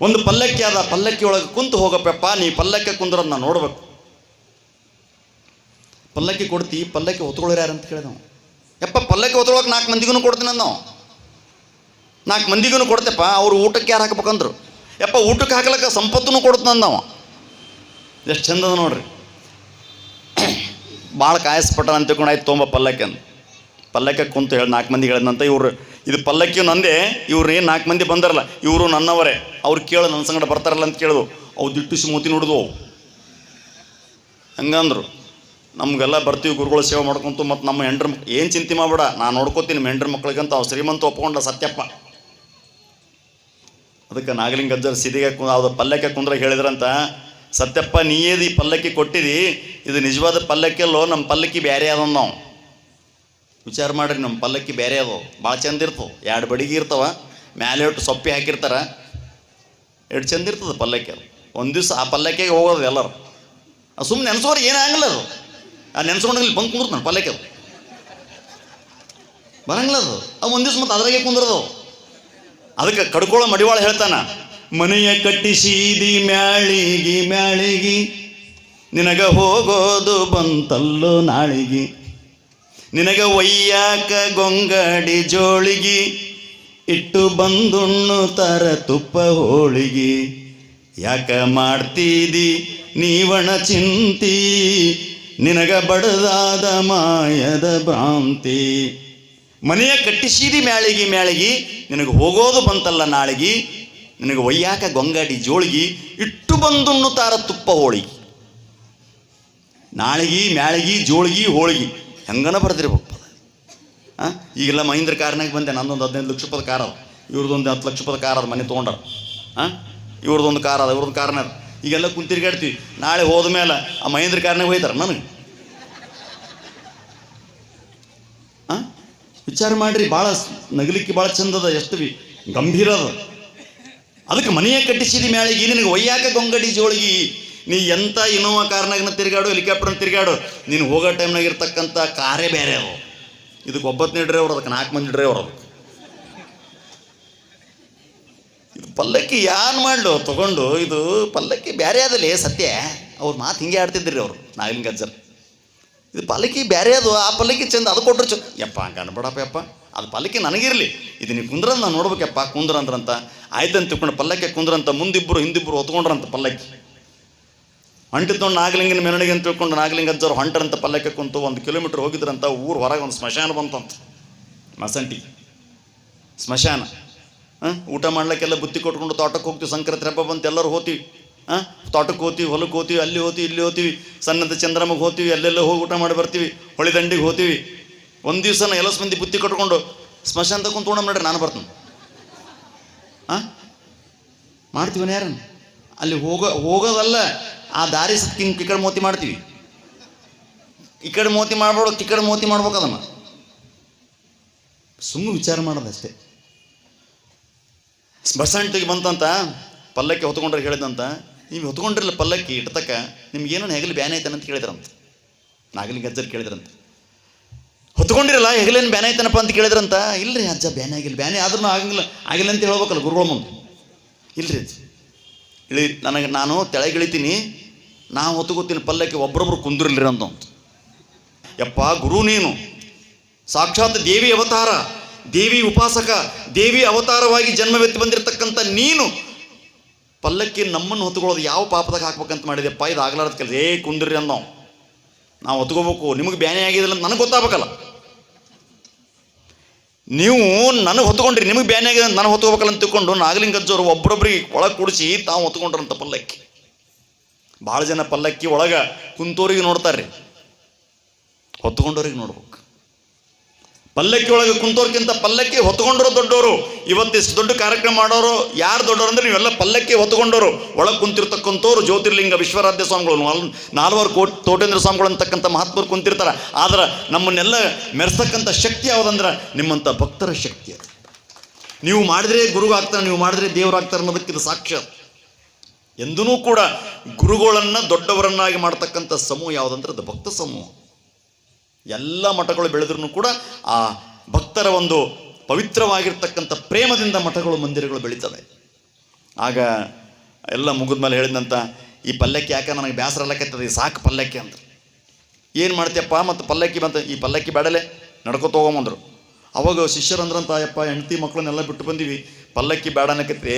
ಒಂದು ಪಲ್ಲಕ್ಕಿ ಆದ ಪಲ್ಲಕ್ಕಿ ಒಳಗೆ ಕುಂತು ಹೋಗಪ್ಪ, ನೀ ಪಲ್ಲಕ್ಕಿ ಕುಂದ್ರನ್ನ ನೋಡ್ಬೇಕು. ಪಲ್ಲಕ್ಕಿ ಕೊಡ್ತಿ, ಪಲ್ಲಕ್ಕಿ ಹೊತ್ಕೊಳ್ಳೋರು ಯಾರು ಅಂತ ಕೇಳಿದವು. ಯಪ್ಪ, ಪಲ್ಲಕ್ಕಿ ಹೊತ್ಕೊಳಕ್ಕೆ ನಾಲ್ಕು ಮಂದಿಗೂ ಕೊಡ್ತೀನಿ ನಾವು ನಾಲ್ಕು ಮಂದಿಗೂ ಕೊಡ್ತೆಪ್ಪ, ಅವ್ರು ಊಟಕ್ಕೆ ಯಾರು ಹಾಕ್ಬೇಕಂದ್ರು. ಯಪ್ಪ, ಊಟಕ್ಕೆ ಹಾಕ್ಲಕ್ಕ ಸಂಪತ್ತನ್ನು ಕೊಡ್ತಾನ ಎಷ್ಟು ಚಂದದ ನೋಡ್ರಿ. ಭಾಳ ಕಾಯಸ್ಪಟ್ಟಣ ಅಂತ ತಿಳ್ಕೊಂಡು ಆಯ್ತು ತೊಂಬ ಪಲ್ಲಕ್ಕಿ ಅಂತ ಪಲ್ಲಕ್ಕಿ ಕುಂತು ಹೇಳಿ ನಾಲ್ಕು ಮಂದಿ ಹೇಳಿದಂತ ಇವ್ರು, ಇದು ಪಲ್ಲಕ್ಕಿ ನಂದೇ, ಇವ್ರು ಏನು ನಾಲ್ಕು ಮಂದಿ ಬಂದರಲ್ಲ, ಇವರು ನನ್ನವರೇ. ಅವ್ರು ಕೇಳು ನನ್ನ ಸಂಗಡ ಬರ್ತಾರಲ್ಲ ಅಂತ ಕೇಳಿದ್ವು ಅವು ದಿಟ್ಟಿಸಿ ಮೂತಿ ನೋಡಿದ್ವು ಹಂಗಂದ್ರು. ನಮಗೆಲ್ಲ ಬರ್ತೀವಿ ಗುರುಗಳು ಸೇವೆ ಮಾಡ್ಕೊಂತು ಮತ್ತು ನಮ್ಮ ಹೆಂಡ್ರ ಏನು ಚಿಂತೆ ಮಾಡ್ಬೇಡ, ನಾನು ನೋಡ್ಕೋತೀನಿ ಹೆಂಡ್ರ ಮಕ್ಳಿಗಂತ ಅವ್ರು ಶ್ರೀಮಂತ ಒಪ್ಕೊಂಡ ಸತ್ಯಪ್ಪ. ಅದಕ್ಕೆ ನಾಗಲಿಂಗ ಅಜ್ಜರ್ ಸಿದಿಗೆ ಅದು ಪಲ್ಲಕ್ಕೆ ಕುಂದ್ರೆ ಹೇಳಿದ್ರಂತ, ಸತ್ಯಪ್ಪ ನೀಯೇದು ಈ ಪಲ್ಲಕ್ಕಿ ಕೊಟ್ಟಿದಿ? ಇದು ನಿಜವಾದ ಪಲ್ಲಕ್ಕಿ ಅಲ್ಲೋ? ನಮ್ಮ ಪಲ್ಲಕ್ಕಿ ಬೇರೆ ಅದ ನಾವು. ವಿಚಾರ ಮಾಡ್ರಿ ನಮ್ಮ ಪಲ್ಲಕ್ಕಿ ಬೇರೆ ಅದಾವ ಭಾಳ ಚಂದ ಇರ್ತವೆ ಎರಡು ಬಡಿಗೆ ಇರ್ತಾವ. ಮ್ಯಾಲೆ ಒಟ್ಟು ಸೊಪ್ಪಿ ಹಾಕಿರ್ತಾರ. ಎರಡು ಚಂದ ಇರ್ತದೆ ಪಲ್ಲಕ್ಕಿ ಅದು. ಒಂದು ದಿವ್ಸ ಆ ಪಲ್ಲಕ್ಕಿಗೆ ಹೋಗೋದು ಎಲ್ಲರೂ. ಸುಮ್ಮನೆ ನೆನೆಸೋರು ಏನಾಗಲ್ಲ ಅದು. ಆ ನೆನೆಸ್ಕೊಂಡು ಇಲ್ಲಿ ಬಂದು ನಮ್ಮ ಪಲ್ಲಕ್ಕಿ ಅದು. ಬರಂಗಿಲ್ಲ ಅದು. ಒಂದು ದಿವ್ಸ ಮತ್ತೆ ಅದ್ರಾಗೆ ಕುಂದ್ರದು. ಅದಕ್ಕೆ ಕಡ್ಕೊಳ್ಳೋ ಮಡಿವಾಳ ಹೇಳ್ತಾನ, ಮನೆಯ ಕಟ್ಟಿಸಿದಿ ಮ್ಯಾಳಿಗಿ ಮ್ಯಾಳಿಗಿ, ನಿನಗ ಹೋಗೋದು ಬಂತಲ್ಲೋ ನಾಳಿಗಿ. ನಿನಗ ಒಯ್ಯಾಕ ಗೊಂಗಡಿ ಜೋಳಿಗಿ, ಇಟ್ಟು ಬಂದುಣ್ಣು ತರ ತುಪ್ಪ ಹೋಳಿಗಿ. ಯಾಕ ಮಾಡ್ತೀದಿ, ನೀವಣ ಚಿಂತಿ, ನಿನಗ ಬಡದಾದ ಮಾಯದ ಭ್ರಾಂತಿ. ಮನೆಯ ಕಟ್ಟಿಸಿದಿ ಮ್ಯಾಳಿಗಿ ಮ್ಯಾಳಿಗಿ ನಿನಗೆ ಹೋಗೋದು ಬಂತಲ್ಲ ನಾಳಿಗಿ? ನಿನಗೆ ಒಯ್ಯಾಕ ಗೊಂಗಾಡಿ ಜೋಳಿಗಿ? ಇಟ್ಟು ಬಂದುಣ್ಣು ತಾರ ತುಪ್ಪ ಹೋಳಿಗಿ. ನಾಳಿಗಿ, ಮ್ಯಾಳಿಗಿ, ಜೋಳಿಗಿ, ಹೋಳಿಗಿ. ಹೆಂಗನ ಬರ್ದಿರ್ಬೇಕು? ಹಾಂ ಈಗೆಲ್ಲ ಮಹೀಂದ್ರ ಕಾರ್ನಾಗ ಬಂದೆ, ನಂದೊಂದು ಹದಿನೈದು ಲಕ್ಷ ರೂಪಾಯಿ ಕಾರ್ ಅದ. ಇವ್ರದ್ದೊಂದು ಹತ್ತು ಲಕ್ಷ ರೂಪಾಯಿ ಕಾರ್ ಅದ ಮನೆ ತೊಗೊಂಡ್ರ. ಹಾಂ ಇವ್ರದ್ದೊಂದು ಕಾರ್ ಅದ, ಇವ್ರದ್ದು ಕಾರ್ನ ಅದ. ಈಗೆಲ್ಲ ಕುಂತಿರ್ಗಾಡ್ತೀವಿ ನಾಳೆ ಹೋದ ಮೇಲೆ ಆ ಮಹೇಂದ್ರ ಕಾರ್ನಾಗ ಹೋಯ್ತಾರ ನನಗೆ. ವಿಚಾರ ಮಾಡ್ರಿ ಭಾಳ ನಗಲಿಕ್ಕೆ ಭಾಳ ಚಂದದ ಎಷ್ಟು ಗಂಭೀರ ಅದ. ಅದಕ್ಕೆ ಮನೆಯೇ ಕಟ್ಟಿಸಿದ ಮ್ಯಾಳಿಗೆ ನಿನಗೆ ಒಯ್ಯಾಕ ಗೊಂಗಡಿ ಜೋಳಿಗೆ, ನೀ ಎಂಥ ಇನೋವಾ ಕಾರ್ನಾಗನ ತಿರುಗಾಡು, ಹೆಲಿಕಾಪ್ಟರ್ನ ತಿರುಗಾಡು, ನೀನು ಹೋಗೋ ಟೈಮ್ನಾಗ ಇರ್ತಕ್ಕಂಥ ಕಾರೇ ಬೇರೆ ಅವು. ಇದಕ್ಕೆ ಒಬ್ಬತ್ತನೇ ಡ್ರೈವರ್ ಅದಕ್ಕೆ ನಾಲ್ಕು ಮಂದಿ ಡ್ರೈವರ್ ಅದಕ್ಕೆ ಇದು ಪಲ್ಲಕ್ಕಿ ಯಾನ್ ಮಾಡಲು, ತಗೊಂಡು, ಇದು ಪಲ್ಲಕ್ಕಿ ಬೇರೆ ಆದಲ್ಲಿ ಸತ್ಯ. ಅವ್ರು ಮಾತು ಹಿಂಗೆ ಆಡ್ತಿದ್ರಿ ಅವರು ನಾಗಲಿಂಗ ಅಜ್ಜರ್ ಇದು ಪಲ್ಲಕ್ಕಿ ಬೇರೆ ಅದು, ಆ ಪಲ್ಲಕ್ಕಿ ಚಂದ ಅದು ಕೊಟ್ಟರು ಚ ಯಪ್ಪ ಕಣ್ಬೇಡಪ್ಪ ಯಪ್ಪ. ಅದು ಪಲ್ಲಕ್ಕಿ ನನಗಿರಲಿ. ಇದು ನೀವು ಕುಂದ್ರ ನಾನು ನೋಡ್ಬೇಕಪ್ಪ ಕುಂದ್ರ ಅಂದ್ರಂತ ಆಯ್ತಂತ ತಿಳ್ಕೊಂಡು ಪಲ್ಲಕ್ಕಿ ಕುಂದ್ರಂತ ಮುಂದಿಬ್ಬರು ಹಿಂದಿಬ್ಬರು ಹೊತ್ಕೊಂಡ್ರಂತ ಪಲ್ಲಕ್ಕಿ. ಹೊಂಟಿದ್ದೊಂದು ನಾಗಲಿಂಗನ ಮೆರವಣಿಗೆ ಅಂತ ತಿಳ್ಕೊಂಡು ನಾಗಲಿಂಗ ಅಜ್ಜರು ಹೊಂಟರಂತ ಪಲ್ಲಕ್ಕೆ ಕುಂತು ಒಂದು ಕಿಲೋಮೀಟ್ರ್ ಹೋಗಿದ್ರಂತ, ಊರು ಹೊರಗೆ ಒಂದು ಸ್ಮಶಾನ ಬಂತಂತ. ಮಸಂಟಿ. ಸ್ಮಶಾನ. ಹಾಂ? ಊಟ ಮಾಡ್ಲಿಕ್ಕೆಲ್ಲ ಬುತ್ತಿ ಕೊಟ್ಕೊಂಡು ತೋಟಕ್ಕೆ ಹೋಗ್ತೀವಿ, ಸಂಕ್ರಾಂತಿ ಹಬ್ಬ ಬಂತು, ಎಲ್ಲರೂ ಹೋಗ್ತೀವಿ ಹಾಂ ತೋಟಕ್ಕೆ ಹೋತೀವಿ ಹೊಲಕ್ಕೆ ಹೋತೀವಿ ಅಲ್ಲಿ ಹೋಗ್ತೀವಿ, ಇಲ್ಲಿ ಹೋತೀವಿ ಸಣ್ಣದ ಚಂದ್ರಮಗೆ ಹೋಗ್ತೀವಿ, ಅಲ್ಲೆಲ್ಲ ಹೋಗಿ ಊಟ ಮಾಡಿ ಬರ್ತೀವಿ, ಹೊಳಿ ದಂಡಿಗೆ ಒಂದು ದಿವಸ ಎಲ್ಲ ಮಂದಿ ಬುತ್ತಿ ಕಟ್ಕೊಂಡು ಸ್ಮಶಾನ ಕುಂತು ತೊಗೊಂಡು ಮಾಡ್ರಿ, ನಾನು ಬರ್ತೀನಿ. ಹಾಂ ಮಾಡ್ತೀವನ ಯಾರನ್ನ? ಅಲ್ಲಿ ಹೋಗೋ, ಹೋಗೋದಲ್ಲ, ಆ ದಾರಿ ಕಿಕ್ಕಡ ಈ ಕಡೆ ಮೋತಿ ಮಾಡ್ತೀವಿ. ಈ ಕಡೆ ಮೋತಿ ಮಾಡ್ಬೇಡ ಈ ಮೋತಿ ಮಾಡ್ಬೇಕು ಅದನ್ನ. ಸುಮ್ಮನೆ ವಿಚಾರ ಮಾಡೋದಷ್ಟೇ. ಸ್ಮಶಾಂಟಿಗೆ ಬಂತಂತ, ಪಲ್ಲಕ್ಕಿ ಹೊತ್ಕೊಂಡ್ರೆ ಹೇಳಿದಂತ ನೀವು ಹೊತ್ಕೊಂಡ್ರಲ್ಲ ಪಲ್ಲಕ್ಕಿ, ಇಡ್ತಕ್ಕ, ನಿಮ್ಗೆ ಏನೋ ಹೆಗಲು ಬ್ಯಾನ್ ಐತನಂತ ಕೇಳಿದ್ರಂತ. ನಾಗಲಿಂಗ ಅಜ್ಜರ್ ಕೇಳಿದ್ರಂತ. ಹೊತ್ಕೊಂಡಿರಲ್ಲ, ಹೆಗಲೇನು ಬ್ಯಾನ್ ಐತನಪ್ಪ ಅಂತ ಕೇಳಿದ್ರಂತ. ಇಲ್ರಿ ಅಜ್ಜ, ಬ್ಯಾನ್ ಆಗಿಲ್ಲ, ಬ್ಯಾನೆ ಆದ್ರೂ ಆಗಂಗಿಲ್ಲ, ಆಗಿಲ್ಲ ಅಂತ ಹೇಳ್ಬೇಕಲ್ಲ ಗುರುಗಳ ಮುಂದೆ. ಇಲ್ರಿ ಅಜ್ಜ. ಇಳಿ, ನನಗೆ ನಾನು ತೆಳಗಿಳಿತೀನಿ. ನಾನು ಹೊತ್ಕೋತೀನಿ ಪಲ್ಲಕ್ಕಿ, ಒಬ್ರೊಬ್ರು ಕುಂದಿರ್ಲಿರಿ ಅಂತ ಯಪ್ಪ, ಗುರು ನೀನು. ಸಾಕ್ಷಾತ್ ದೇವಿ ಅವತಾರ, ದೇವಿ ಉಪಾಸಕ, ದೇವಿ ಅವತಾರವಾಗಿ ಜನ್ಮವೆತ್ತಿ ಬಂದಿರತಕ್ಕಂಥ ನೀನು. ಪಲ್ಲಕ್ಕಿ ನಮ್ಮನ್ನು ಹೊತ್ಕೊಳ್ಳೋದು ಯಾವ ಪಾಪದಾಗ ಹಾಕ್ಬೇಕಂತ ಮಾಡಿದೆಪ್ಪ ಇದು ಆಗ್ಲಾರದ ಕೆಲಸ. ಏ, ಕುಂದ್ರಿ ಅನ್ನೋ ನಾವು. ಹೊತ್ಕೋಬೇಕು. ನಿಮಗೆ ಬ್ಯಾನೆ ಆಗಿದಿಲ್ಲ ಅಂತ ನನಗೆ ಗೊತ್ತಾಗಬೇಕಲ್ಲ. ನೀವು ನನಗೆ ಹೊತ್ಕೊಂಡ್ರಿ, ನಿಮಗೆ ಬ್ಯಾನೆ ಆಗಿದೆ ನನಗೆ ಹೊತ್ಕೋಬೇಕಲ್ಲ ಅಂತ ತಿಳ್ಕೊಂಡು ನಾಗಲಿಂಗಜ್ಜವರು ಒಬ್ಬರೊಬ್ಬರಿಗೆ ಒಳಗೆ ಕೂಡಿಸಿ ತಾವು ಹೊತ್ಕೊಂಡ್ರಂತ ಪಲ್ಲಕ್ಕಿ. ಭಾಳ ಜನ ಪಲ್ಲಕ್ಕಿ ಒಳಗೆ ಕುಂತೋರಿಗೆ ನೋಡ್ತಾರೆ ಹೊತ್ಕೊಂಡವ್ರಿಗೆ ನೋಡ್ಬೇಕು. ಪಲ್ಲಕ್ಕಿ ಒಳಗೆ ಕುಂತೋರ್ಕಿಂತ ಪಲ್ಲಕ್ಕಿ ಹೊತ್ಕೊಂಡರು ದೊಡ್ಡವರು ಇವತ್ತಿಷ್ಟು ದೊಡ್ಡ ಕಾರ್ಯಕ್ರಮ ಮಾಡೋರು ಯಾರು ದೊಡ್ಡವರು ಅಂದ್ರೆ ನೀವೆಲ್ಲ ಪಲ್ಲಕ್ಕಿ ಹೊತ್ಕೊಂಡವರು ಒಳಗೆ ಕುಂತಿರ್ತಕ್ಕಂಥವ್ರು ಜ್ಯೋತಿರ್ಲಿಂಗ ವಿಶ್ವರಾಧ್ಯ ಸ್ವಾಮಿಗಳು, ನಾಲ್ ನಾಲ್ವರು ಕೋಟಿ ತೋಟೇಂದ್ರ ಸ್ವಾಮಿಗಳು ಅಂತಕ್ಕಂಥ ಮಹಾತ್ಮರು ಕುಂತಿರ್ತಾರೆ. ಆದ್ರೆ ನಮ್ಮನ್ನೆಲ್ಲ ಮೆರೆಸ್ತಕ್ಕಂಥ ಶಕ್ತಿ ಯಾವುದಂದ್ರೆ ನಿಮ್ಮಂಥ ಭಕ್ತರ ಶಕ್ತಿ ಅದು. ನೀವು ಮಾಡಿದ್ರೆ ಗುರುಗಾಗ್ತಾರೆ ನೀವು ಮಾಡಿದ್ರೆ ದೇವರಾಗ್ತಾರೆ ಅನ್ನೋದಕ್ಕೆ ಇದು ಸಾಕ್ಷ್ಯ ಎಂದೂ ಕೂಡ ಗುರುಗಳನ್ನು ದೊಡ್ಡವರನ್ನಾಗಿ ಮಾಡ್ತಕ್ಕಂಥ ಸಮೂಹ ಯಾವುದಂದ್ರೆ ಅದು ಭಕ್ತ ಸಮೂಹ. ಎಲ್ಲ ಮಠಗಳು ಬೆಳೆದ್ರೂ ಕೂಡ ಆ ಭಕ್ತರ ಒಂದು ಪವಿತ್ರವಾಗಿರ್ತಕ್ಕಂಥ ಪ್ರೇಮದಿಂದ ಮಠಗಳು, ಮಂದಿರಗಳು ಬೆಳೀತವೆ. ಆಗ ಎಲ್ಲ ಮುಗಿದ್ಮೇಲೆ ಹೇಳಿದಂಥ ಈ ಪಲ್ಲಕ್ಕಿ ಯಾಕೆ ನನಗೆ ಬ್ಯಾಸರ ಅಲ್ಲಕತ್ತದ ಈ ಸಾಕು ಪಲ್ಲಕ್ಕಿ ಅಂತ ಏನು ಮಾಡ್ತೀಯಪ್ಪ? ಮತ್ತು ಪಲ್ಲಕ್ಕಿ ಬಂತ, ಈ ಪಲ್ಲಕ್ಕಿ ಬೇಡಲೆ ನಡ್ಕೊತ ತೊಗೊಂಬಂದರು ಅವಾಗ ಶಿಷ್ಯರಂದ್ರಂತ ಅಯ್ಯಪ್ಪ, ಹೆಂಡತಿ ಮಕ್ಕಳನ್ನೆಲ್ಲ ಬಿಟ್ಟು ಬಂದೀವಿ. ಪಲ್ಲಕ್ಕಿ ಬೇಡ ಅನ್ನಕ್ಕೆ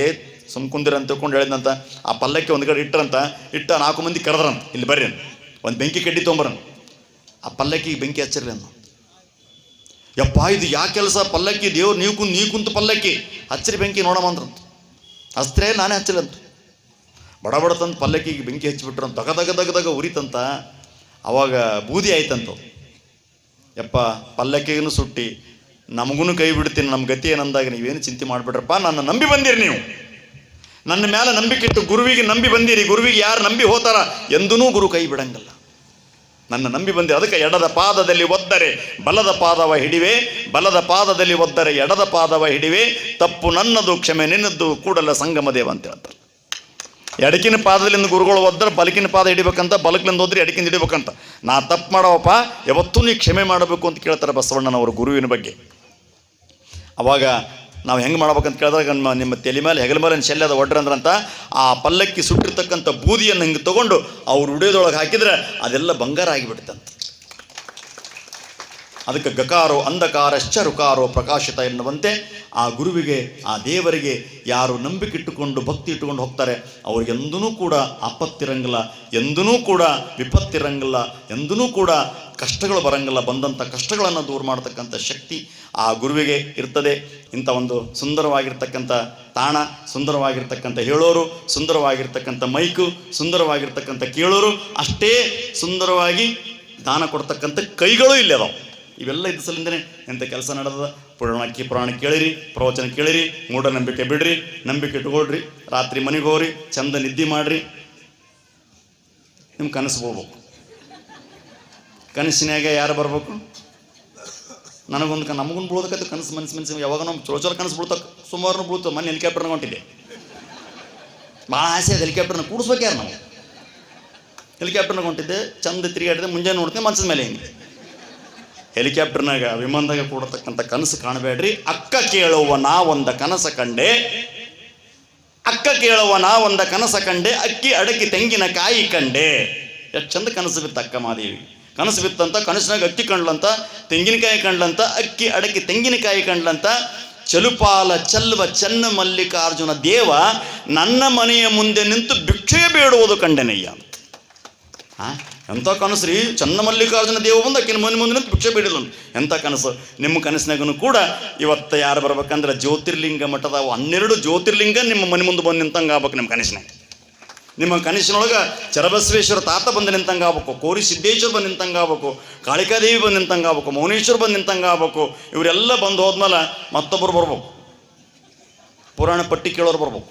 ಸುಮ್ ಕುಂದಿರ ಅಂತ ತಿಳ್ಕೊಂಡು ಹೇಳಿದಂತ, ಆ ಪಲ್ಲಕ್ಕಿ ಒಂದು ಕಡೆ ಇಟ್ಟರಂತ, ಇಟ್ಟ ನಾಲ್ಕು ಮಂದಿ ಕರೆದ್ರಂತ ಇಲ್ಲಿ ಬರ್ರಿ ಒಂದು ಬೆಂಕಿ ಕಡ್ಡಿ ತೊಗೊಂಬರನ್. ಆ ಪಲ್ಲಕ್ಕಿಗೆ ಬೆಂಕಿ ಹಚ್ಚಿರ್ಲಿ ಅನ್ನ. ಯಪ್ಪ, ಇದು ಯಾ ಕೆಲಸ? ಪಲ್ಲಕ್ಕಿ, ದೇವ್ರು ನೀವು ಕುಂತು ನೀವು ಕುಂತು ಪಲ್ಲಕ್ಕಿ. ಹಚ್ಚಿರಿ ಬೆಂಕಿ ನೋಡಮಂದ್ರಂತ ಹಚ್ತ್ರೇ ನಾನೇ ಹಚ್ಚಲಂತ ಬಡ ಬಡ ತಂದು ಪಲ್ಲಕ್ಕಿಗೆ ಬೆಂಕಿ ಹಚ್ಚಿಬಿಟ್ರು ದಗ ದಗ ದಗ ದಗ ಉರಿತಂತ, ಅವಾಗ ಬೂದಿ ಆಯ್ತಂತ ಯಪ್ಪ ಪಲ್ಲಕ್ಕಿಗೂ ಸುಟ್ಟಿ ನಮಗೂ ಕೈ ಬಿಡ್ತೀನಿ ನಮ್ಮ ಗತಿ ಏನಂದಾಗ ನೀವೇನು ಚಿಂತೆ ಮಾಡಿಬಿಟ್ರಪ್ಪ ನನ್ನ ನಂಬಿ ಬಂದಿರಿ ನೀವು. ನನ್ನ ಮೇಲೆ ನಂಬಿಕೆ ಇಟ್ಟು ಗುರುವಿಗೆ ನಂಬಿ ಬಂದಿರಿ, ಗುರುವಿಗೆ ಯಾರು ನಂಬಿ ಹೋತಾರ ಎಂದೂ ಗುರು ಕೈ ಬಿಡಂಗಲ್ಲ. ನನ್ನ ನಂಬಿ ಬಂದೆ. ಅದಕ್ಕೆ ಎಡದ ಪಾದದಲ್ಲಿ ಒದ್ದರೆ ಬಲದ ಪಾದವ ಹಿಡಿವೆ, ಬಲದ ಪಾದದಲ್ಲಿ ಒದ್ದರೆ ಎಡದ ಪಾದವ ಹಿಡಿವೆ. ತಪ್ಪು ನನ್ನದು, ಕ್ಷಮೆ ನಿನ್ನದು ಕೂಡಲ ಸಂಗಮ ದೇವ ಅಂತ ಹೇಳ್ತಾರೆ. ಎಡಕಿನ ಪಾದದಿಂದ ಗುರುಗಳು ಒದ್ದರೆ ಬಲಕಿನ ಪಾದ ಹಿಡಿಬೇಕಂತ ಬಲಕಿನಿಂದ ಹೋದ್ರೆ ಎಡಕಿಂದ ಹಿಡಿಬೇಕಂತ. ನಾ ತಪ್ಪು ಮಾಡವಪ್ಪ ಯಾವತ್ತೂ ನೀ ಕ್ಷಮೆ ಮಾಡಬೇಕು ಅಂತ ಕೇಳ್ತಾರೆ ಬಸವಣ್ಣನವರು ಗುರುವಿನ ಬಗ್ಗೆ. ಅವಾಗ ನಾವು ಹೆಂಗೆ ಮಾಡ್ಬೇಕಂತ ಕೇಳಿದಾಗ ನಮ್ಮ ನಿಮ್ಮ ತಲೆ ಮೇಲೆ, ಹೆಗಲ ಮೇಲೆ ಶಲ್ಯದ ಒಡ್ರಂದ್ರಂತ ಆ ಪಲ್ಲಕ್ಕಿ ಸುಟ್ಟಿರ್ತಕ್ಕಂಥ ಬೂದಿಯನ್ನು ಹಿಂಗೆ ತೊಗೊಂಡು ಅವ್ರು ಉಡಿಯೋದೊಳಗೆ ಹಾಕಿದ್ರೆ ಅದೆಲ್ಲ ಬಂಗಾರ ಆಗಿಬಿಡ್ತಂತ. ಅದಕ್ಕೆ ಗಕಾರೋ ಅಂಧಕಾರಶ್ಚ ರುಕಾರೋ ಪ್ರಕಾಶಿತ ಎನ್ನುವಂತೆ ಆ ಗುರುವಿಗೆ, ಆ ದೇವರಿಗೆ ಯಾರು ನಂಬಿಕೆ ಇಟ್ಟುಕೊಂಡು ಭಕ್ತಿ ಇಟ್ಟುಕೊಂಡು ಹೋಗ್ತಾರೆ, ಅವರು ಎಂದೂ ಕೂಡ ಆಪತ್ತಿರಂಗಿಲ್ಲ, ಎಂದೂ ಕೂಡ ವಿಪತ್ತಿರಂಗಿಲ್ಲ, ಎಂದೂ ಕೂಡ ಕಷ್ಟಗಳು ಬರಂಗಿಲ್ಲ, ಬಂದಂಥ ಕಷ್ಟಗಳನ್ನು ದೂರ ಮಾಡತಕ್ಕಂಥ ಶಕ್ತಿ ಆ ಗುರುವಿಗೆ ಇರ್ತದೆ. ಇಂಥ ಒಂದು ಸುಂದರವಾಗಿರ್ತಕ್ಕಂಥ ತಾಣ, ಸುಂದರವಾಗಿರ್ತಕ್ಕಂಥ ಹೇಳೋರು, ಸುಂದರವಾಗಿರ್ತಕ್ಕಂಥ ಮೈಕು, ಸುಂದರವಾಗಿರ್ತಕ್ಕಂಥ ಕೇಳೋರು, ಅಷ್ಟೇ ಸುಂದರವಾಗಿ ದಾನ ಕೊಡ್ತಕ್ಕಂಥ ಕೈಗಳು ಇಲ್ಲಿ ಅದಾವೆ. ಇವೆಲ್ಲ ಇದ್ದ ಸಲಿಂದನೆ ಎಂಥ ಕೆಲಸ ನಡೆದ ಪುರಾಣಕ್ಕೆ ಪುರಾಣ ಕೇಳಿರಿ, ಪ್ರವಚನ ಕೇಳಿರಿ ಮೂಢನಂಬಿಕೆ ಬಿಡ್ರಿ, ನಂಬಿಕೆ ಇಟ್ಕೊಳ್ರಿ ರಾತ್ರಿ ಮನೆಗೆ ಹೋಗ್ರಿ, ಚಂದ ನಿದ್ದೆ ಮಾಡ್ರಿ. ನಿಮ್ಮ ಕನಸು ಹೋಗ್ಬೇಕು ಕನಸಿನಾಗ ಯಾರು ಬರ್ಬೇಕು? ನನಗೊಂದು ನಮಗೂ ನಮಗೊಂದು ಬೀಳೋದಕ್ಕೆ ಕನಸು ಮನಸ್ಸು ಮನಸ್ಸು ಯಾವಾಗ ನಮ್ಮ ಚಲೋ ಚಲೋ ಕನಸು ಬೀಳ್ತಕ್ಕ ಸುಮಾರು ಬೀಳ್ತು ಮನೆ ಹೆಲಿಕಾಪ್ಟರ್ನ ಹೊಂಟಿದೆ ಭಾಳ ಆಸೆ ಅದು, ಹೆಲಿಕಾಪ್ಟರ್ನ ಕೂಡಿಸ್ಬೇಕು ಯಾರು ನಾವು? ಹೆಲಿಕಾಪ್ಟರ್ನ ಹೊಂಟಿದ್ದೆ, ಚಂದ ತಿರುಗಾಡಿದೆ, ಮುಂಜಾನೆ ನೋಡ್ತೀನಿ ಮನಸ್ಸಿನ ಮೇಲೆ ಹಿಂಗೆ. ಹೆಲಿಕಾಪ್ಟರ್ನಾಗ ವಿಮಾನದಾಗ ಕೂಡತಕ್ಕಂಥ ಕನಸು ಕಾಣಬೇಡ್ರಿ. ಅಕ್ಕ ಕೇಳುವ ನಾ ಒಂದ ಕನಸ ಕಂಡೆ. ಅಕ್ಕ ಕೇಳುವ ನಾ ಒಂದ ಕನಸ ಕಂಡೆ. ಅಕ್ಕಿ ಅಡಕಿ ತೆಂಗಿನ ಕಾಯಿ ಕಂಡೆ. ಎಷ್ಟು ಚಂದ ಕನಸು ಬಿತ್ತ ಅಕ್ಕ ಮಾದೇವಿ ಕನಸು ಬಿತ್ತಂತ, ಕನಸಿನಾಗ ಅಕ್ಕಿ ಕಂಡ್ಲಂತ, ತೆಂಗಿನಕಾಯಿ ಕಂಡ್ಲಂತ, ಅಕ್ಕಿ ಅಡಕಿ ತೆಂಗಿನಕಾಯಿ ಕಂಡ್ಲಂತ, ಚಲುಪಾಲ ಚಲ್ವ ಚೆನ್ನ ಮಲ್ಲಿಕಾರ್ಜುನ ದೇವ ನನ್ನ ಮನೆಯ ಮುಂದೆ ನಿಂತು ಭಿಕ್ಷೆ ಬೇಡುವುದು ಕಂಡನಯ್ಯ ಅಂತ. ಎಂಥ ಕನಸು ರೀ ಚನ್ನಮಲ್ಲಿಕಾರ್ಜುನ ದೇವ ಬಂದು ಆಕಿನ ಮನೆ ಮುಂದೆ ನಿಂತು ಭಿಕ್ಷೆ ಬೇಡಿಲ್ಲ ಎಂಥ ಕನಸು? ನಿಮ್ಮ ಕನಸಿನಾಗೂ ಕೂಡ ಇವತ್ತು ಯಾರು ಬರ್ಬೇಕಂದ್ರೆ ಜ್ಯೋತಿರ್ಲಿಂಗ ಮಠದ ಹನ್ನೆರಡು ಜ್ಯೋತಿರ್ಲಿಂಗ ನಿಮ್ಮ ಮನೆ ಮುಂದೆ ಬಂದು ನಿಂತಂಗೆ ಆಗ್ಬೇಕು ನಿಮ್ಮ ಕನಸಿನಾಗ. ನಿಮ್ಮ ಕನಸಿನೊಳಗೆ ಚರಬಸವೇಶ್ವರ ತಾತ ಬಂದು ನಿಂತಂಗೆ ಆಗ್ಬೇಕು ಕೋರಿ ಸಿದ್ದೇಶ್ವರ ಬಂದು ನಿಂತಂಗೆ ಆಗ್ಬೇಕು ಕಾಳಿಕಾದೇವಿ ಬಂದು ನಿಂತಂಗೆ ಆಗ್ಬೇಕು ಮೌನೇಶ್ವರ ಬಂದು ನಿಂತಂಗೆ ಆಗ್ಬೇಕು ಇವರೆಲ್ಲ ಬಂದು ಹೋದ್ಮೇಲೆ ಮತ್ತೊಬ್ಬರು ಬರ್ಬೇಕು. ಪುರಾಣ ಪಟ್ಟಿ ಕೇಳೋರು ಬರ್ಬೇಕು.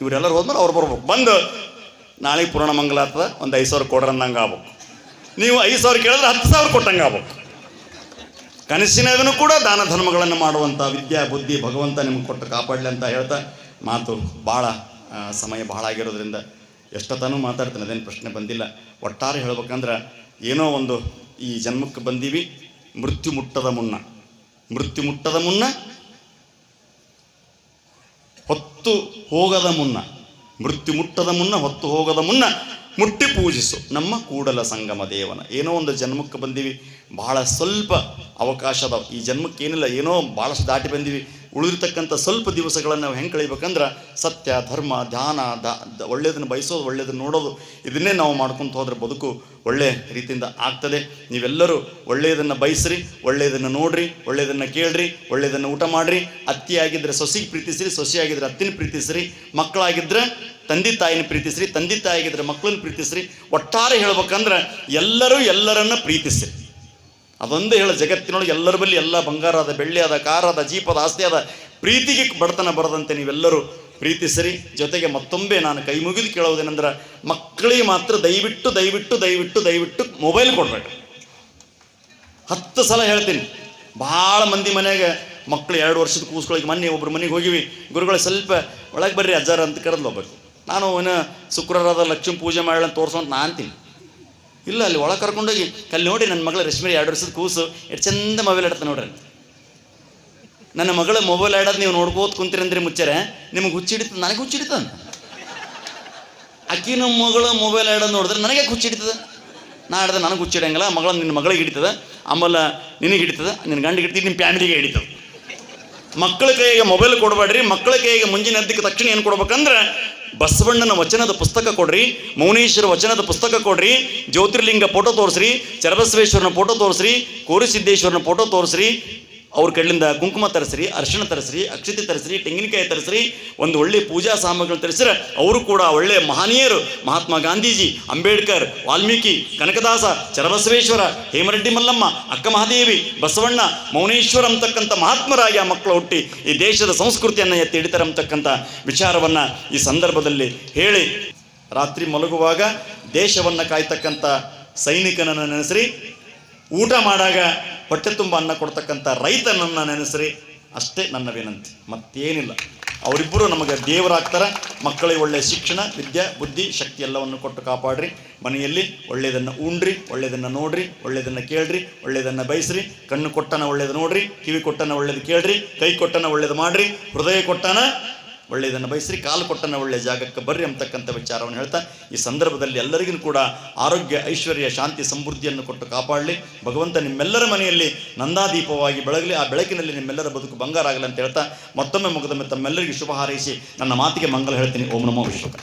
ಇವರೆಲ್ಲರೂ ಹೋದ್ಮೇಲೆ ಅವ್ರು ಬರ್ಬೇಕು. ಬಂದು ನಾಳೆಗೆ ಪುರಾಣ ಮಂಗಲ ಆಗ್ತದೆ, ಒಂದು ಐದು ಸಾವಿರ ಕೊಡ್ರಿ ಅಂದಂಗೆ ಆಗ್ಬೇಕು. ನೀವು ಐದು ಸಾವಿರ ಕೇಳಿದ್ರೆ ಹತ್ತು ಸಾವಿರ ಕೊಟ್ಟಂಗೆ ಆಗ್ಬೇಕು. ಕನಸಿನಾಗೂ ಕೂಡ ದಾನ ಧರ್ಮಗಳನ್ನು ಮಾಡುವಂಥ ವಿದ್ಯಾ, ಬುದ್ಧಿ, ಭಗವಂತ ನಿಮ್ಗೆ ಕೊಟ್ಟು ಕಾಪಾಡಲಿ ಅಂತ ಹೇಳ್ತಾ ಮಾತು ಭಾಳ ಸಮಯ ಭಾಳ ಆಗಿರೋದ್ರಿಂದ ಎಷ್ಟೊತ್ತನೂ ಮಾತಾಡ್ತೇನೆ, ಅದೇನು ಪ್ರಶ್ನೆ ಬಂದಿಲ್ಲ. ಒಟ್ಟಾರೆ ಹೇಳ್ಬೇಕಂದ್ರೆ ಏನೋ ಒಂದು ಈ ಜನ್ಮಕ್ಕೆ ಬಂದೀವಿ, ಮೃತ್ಯು ಮುಟ್ಟದ ಮುನ್ನ. ಮೃತ್ಯು ಮುಟ್ಟದ ಮುನ್ನ, ಹೊತ್ತು ಹೋಗದ ಮುನ್ನ. ಮೃತ್ಯು ಮುಟ್ಟದ ಮುನ್ನ, ಹೊತ್ತು ಹೋಗದ ಮುನ್ನ ಮುಟ್ಟಿ ಪೂಜಿಸು. ನಮ್ಮ ಕೂಡಲ ಸಂಗಮ ದೇವನ. ಏನೋ ಒಂದು ಜನ್ಮಕ್ಕೆ ಬಂದೀವಿ, ಬಹಳ ಸ್ವಲ್ಪ ಅವಕಾಶ ಅದಾವ. ಈ ಜನ್ಮಕ್ಕೆ ಏನಿಲ್ಲ, ಏನೋ ಭಾಳಷ್ಟು ದಾಟಿ ಬಂದೀವಿ. ಉಳಿದಿರ್ತಕ್ಕಂಥ ಸ್ವಲ್ಪ ದಿವಸಗಳನ್ನು ನಾವು ಹೆಂಗೆ ಕಳಿಬೇಕಂದ್ರೆ, ಸತ್ಯ, ಧರ್ಮ, ಧ್ಯಾನ, ದ ಒಳ್ಳೆಯದನ್ನು ಬಯಸೋದು ಒಳ್ಳೆಯದನ್ನು ನೋಡೋದು, ಇದನ್ನೇ ನಾವು ಮಾಡ್ಕೊತ ಹೋದ್ರೆ ಬದುಕು ಒಳ್ಳೆ ರೀತಿಯಿಂದ ಆಗ್ತದೆ. ನೀವೆಲ್ಲರೂ ಒಳ್ಳೆಯದನ್ನು ಬಯಸ್ರಿ ಒಳ್ಳೆಯದನ್ನು ನೋಡ್ರಿ ಒಳ್ಳೆಯದನ್ನು ಕೇಳ್ರಿ ಒಳ್ಳೆಯದನ್ನು ಊಟ ಮಾಡ್ರಿ. ಅತ್ತಿಯಾಗಿದ್ದರೆ ಸೊಸಿಗೆ ಪ್ರೀತಿಸಿರಿ ಸೊಸೆಯಾಗಿದ್ದರೆ ಅತ್ತಿನ ಪ್ರೀತಿಸಿರಿ. ಮಕ್ಕಳಾಗಿದ್ದರೆ ತಂದೆ ತಾಯಿನ ಪ್ರೀತಿಸ್ರಿ, ತಂದೆ ತಾಯಿಗಿದ್ರೆ ಮಕ್ಕಳನ್ನ ಪ್ರೀತಿಸ್ರಿ. ಒಟ್ಟಾರೆ ಹೇಳ್ಬೇಕಂದ್ರೆ ಎಲ್ಲರೂ ಎಲ್ಲರನ್ನ ಪ್ರೀತಿಸ್ರಿ. ಅದೊಂದೇ ಹೇಳ, ಜಗತ್ತಿನೊಳಗೆ ಎಲ್ಲರ ಬಳಿ ಎಲ್ಲ ಬಂಗಾರ ಅದ ಬೆಳ್ಳಿ ಅದ ಕಾರ ಅದ ಜೀಪ್ ಆಸ್ತಿ ಅದ ಪ್ರೀತಿಗೆ ಬಡತನ ಬರದಂತೆ ನೀವೆಲ್ಲರೂ ಪ್ರೀತಿಸಿರಿ. ಜೊತೆಗೆ ಮತ್ತೊಮ್ಮೆ ನಾನು ಕೈ ಮುಗಿದು ಕೇಳೋದೇನೆಂದ್ರೆ ಮಕ್ಕಳಿಗೆ ಮಾತ್ರ ದಯವಿಟ್ಟು ದಯವಿಟ್ಟು ದಯವಿಟ್ಟು ದಯವಿಟ್ಟು ಮೊಬೈಲ್ ಕೊಡಬೇಡ ಹತ್ತು ಸಲ ಹೇಳ್ತೀನಿ, ಭಾಳ ಮಂದಿ ಮನೆಗೆ ಮಕ್ಕಳು ಎರಡು ವರ್ಷದ ಕೂಸ್ಗಳಿಗೆ ಮೊನ್ನೆ ಒಬ್ರು ಮನೆಗೆ ಹೋಗಿವಿ. ಗುರುಗಳು, ಸ್ವಲ್ಪ ಒಳಗೆ ಬರ್ರಿ ಅಜ್ಜಾರ ಅಂತ ಕರೆದ್ಲು ಹೋಗ್ಬೇಕು ನಾನು ಅವನ ಶುಕ್ರವಾರದ ಲಕ್ಷ್ಮೀ ಪೂಜೆ ಮಾಡೋಣ ಅಂತ ತೋರ್ಸೋ ಅಂತ ನಾ ಅಂತೀನಿ. ಇಲ್ಲ, ಅಲ್ಲಿ ಒಳಗೆ ಕರ್ಕೊಂಡೋಗಿ ಅಲ್ಲಿ ನೋಡಿ ನನ್ನ ಮಗಳ ರಶ್ಮಿ ಎರಡು ವರ್ಷದ ಕೂಸು, ಎಷ್ಟು ಚಂದ ಮೊಬೈಲ್ ಆಡ್ತಾನೆ ನೋಡ್ರಿ ನನ್ನ ಮಗಳ ಮೊಬೈಲ್ ಆಡೋದು ನೀವು ನೋಡ್ಕೋತ ಕುಂತೀರಂದ್ರಿ ಮುಚ್ಚರೆ, ನಿಮಗೆ ಹುಚ್ಚಿಡಿತು ನನಗೆ ಹುಚ್ಚಿಡಿತ ಅಕ್ಕಿ ನಮ್ಮ ಮಗಳ ಮೊಬೈಲ್ ಆಡೋದು ನೋಡಿದ್ರೆ ನನಗೆ ಹುಚ್ಚಿಡ್ತದೆ ನಾ ಆಡ್ದೆ ನನಗೆ ಹುಚ್ಚಿಡಂಗಿಲ್ಲ ಮಗಳ ನಿನ್ನ ಮಗಳಿಗೆ ಹಿಡಿತದ, ಆಮೇಲೆ ನಿನಗೆ ಹಿಡಿತದ ನಿನ್ನ ಗಂಡ ಹಿಡ್ತೀನಿ ನಿಮ್ಮ ಫ್ಯಾಮಿಲಿಗೆ ಹಿಡಿತದ. ಮಕ್ಕಳ ಕೈಗೆ ಮೊಬೈಲ್ ಕೊಡಬೇಡ್ರಿ ಮಕ್ಕಳ ಕೈಗೆ ಮುಂಜಿನ ಅದಕ್ಕೆ ತಕ್ಷಣ ಏನು ಕೊಡ್ಬೇಕಂದ್ರೆ ಬಸವಣ್ಣನ ವಚನದ ಪುಸ್ತಕ ಕೊಡ್ರಿ, ಮೌನೇಶ್ವರ ವಚನದ ಪುಸ್ತಕ ಕೊಡ್ರಿ, ಜ್ಯೋತಿರ್ಲಿಂಗ ಫೋಟೋ ತೋರಿಸ್ರಿ, ಚರಬಸವೇಶ್ವರನ ಫೋಟೋ ತೋರಿಸ್ರಿ, ಕೋರಿಸಿದ್ದೇಶ್ವರನ ಫೋಟೋ ತೋರಿಸ್ರಿ ಅವ್ರ ಕಡೆಯಿಂದ ಕುಂಕುಮ ತರಿಸ್ರಿ ಅರ್ಶನ ತರಿಸ್ರಿ, ಅಕ್ಷತೆ ತರಿಸ್ರಿ, ತೆಂಗಿನಕಾಯಿ ತರಿಸ್ರಿ, ಒಂದು ಒಳ್ಳೆ ಪೂಜಾ ಸಾಮಗ್ರಿಗಳು ತರಿಸ್ರೆ ಅವರು ಕೂಡ ಒಳ್ಳೆ ಮಹನೀಯರು. ಮಹಾತ್ಮ ಗಾಂಧೀಜಿ, ಅಂಬೇಡ್ಕರ್, ವಾಲ್ಮೀಕಿ, ಕನಕದಾಸ, ಚರಬಸವೇಶ್ವರ, ಹೇಮರೆಡ್ಡಿ ಮಲ್ಲಮ್ಮ, ಅಕ್ಕ ಮಹಾದೇವಿ, ಬಸವಣ್ಣ, ಮೌನೇಶ್ವರ ಅಂತಕ್ಕಂಥ ಮಹಾತ್ಮರಾಗಿ ಆ ಮಕ್ಕಳು ಹುಟ್ಟಿ ಈ ದೇಶದ ಸಂಸ್ಕೃತಿಯನ್ನು ಎತ್ತಿ ಹಿಡಿತಾರೆ ಅಂತಕ್ಕಂಥ ವಿಚಾರವನ್ನು ಈ ಸಂದರ್ಭದಲ್ಲಿ ಹೇಳಿ. ರಾತ್ರಿ ಮಲಗುವಾಗ ದೇಶವನ್ನು ಕಾಯ್ತಕ್ಕಂಥ ಸೈನಿಕನನ್ನು ನೆನೆಸ್ರಿ. ಊಟ ಮಾಡಾಗ ಹೊಟ್ಟೆ ತುಂಬ ಅನ್ನ ಕೊಡ್ತಕ್ಕಂಥ ರೈತನನ್ನು ನೆನೆಸ್ರಿ, ಅಷ್ಟೇ ನನ್ನ ವಿನಂತಿ. ಮತ್ತೇನಿಲ್ಲ. ಅವರಿಬ್ಬರು ನಮಗೆ ದೇವರಾಗ್ತಾರೆ. ಮಕ್ಕಳಿಗೆ ಒಳ್ಳೆಯ ಶಿಕ್ಷಣ, ವಿದ್ಯೆ, ಬುದ್ಧಿ, ಶಕ್ತಿ ಎಲ್ಲವನ್ನು ಕೊಟ್ಟು ಕಾಪಾಡ್ರಿ. ಮನೆಯಲ್ಲಿ ಒಳ್ಳೆಯದನ್ನು ಉಂಡ್ರಿ ಒಳ್ಳೆಯದನ್ನು ನೋಡ್ರಿ, ಒಳ್ಳೆಯದನ್ನು ಕೇಳ್ರಿ, ಒಳ್ಳೆಯದನ್ನು ಬಯಸ್ರಿ. ಕಣ್ಣು ಕೊಟ್ಟನ ಒಳ್ಳೇದು ನೋಡ್ರಿ, ಕಿವಿ ಕೊಟ್ಟನ ಒಳ್ಳೇದು ಕೇಳ್ರಿ, ಕೈ ಕೊಟ್ಟನ ಒಳ್ಳೇದು ಮಾಡ್ರಿ, ಹೃದಯ ಕೊಟ್ಟನ ಒಳ್ಳೆಯದನ್ನು ಬಯಸ್ರಿ, ಕಾಲು ಕೊಟ್ಟನ ಒಳ್ಳೆಯ ಜಾಗಕ್ಕೆ ಬರ್ರಿ ಅಂತಕ್ಕಂಥ ವಿಚಾರವನ್ನು ಹೇಳ್ತಾ, ಈ ಸಂದರ್ಭದಲ್ಲಿ ಎಲ್ಲರಿಗೂ ಕೂಡ ಆರೋಗ್ಯ, ಐಶ್ವರ್ಯ, ಶಾಂತಿ, ಸಮೃದ್ಧಿಯನ್ನು ಕೊಟ್ಟು ಕಾಪಾಡಲಿ. ಭಗವಂತ ನಿಮ್ಮೆಲ್ಲರ ಮನೆಯಲ್ಲಿ ನಂದಾದೀಪವಾಗಿ ಬೆಳಗಲಿ, ಆ ಬೆಳಕಿನಲ್ಲಿ ನಿಮ್ಮೆಲ್ಲರ ಬದುಕು ಬಂಗಾರ ಆಗಲಿ ಅಂತ ಹೇಳ್ತಾ, ಮತ್ತೊಮ್ಮೆ ಮುಗಿದೊಮ್ಮೆ ತಮ್ಮೆಲ್ಲರಿಗೂ ಶುಭ ಹಾರೈಸಿ, ನನ್ನ ಮಾತಿಗೆ ಮಂಗಲ ಹೇಳ್ತೀನಿ. ಓಂ ನಮೋ ವಿಶ್ವಕ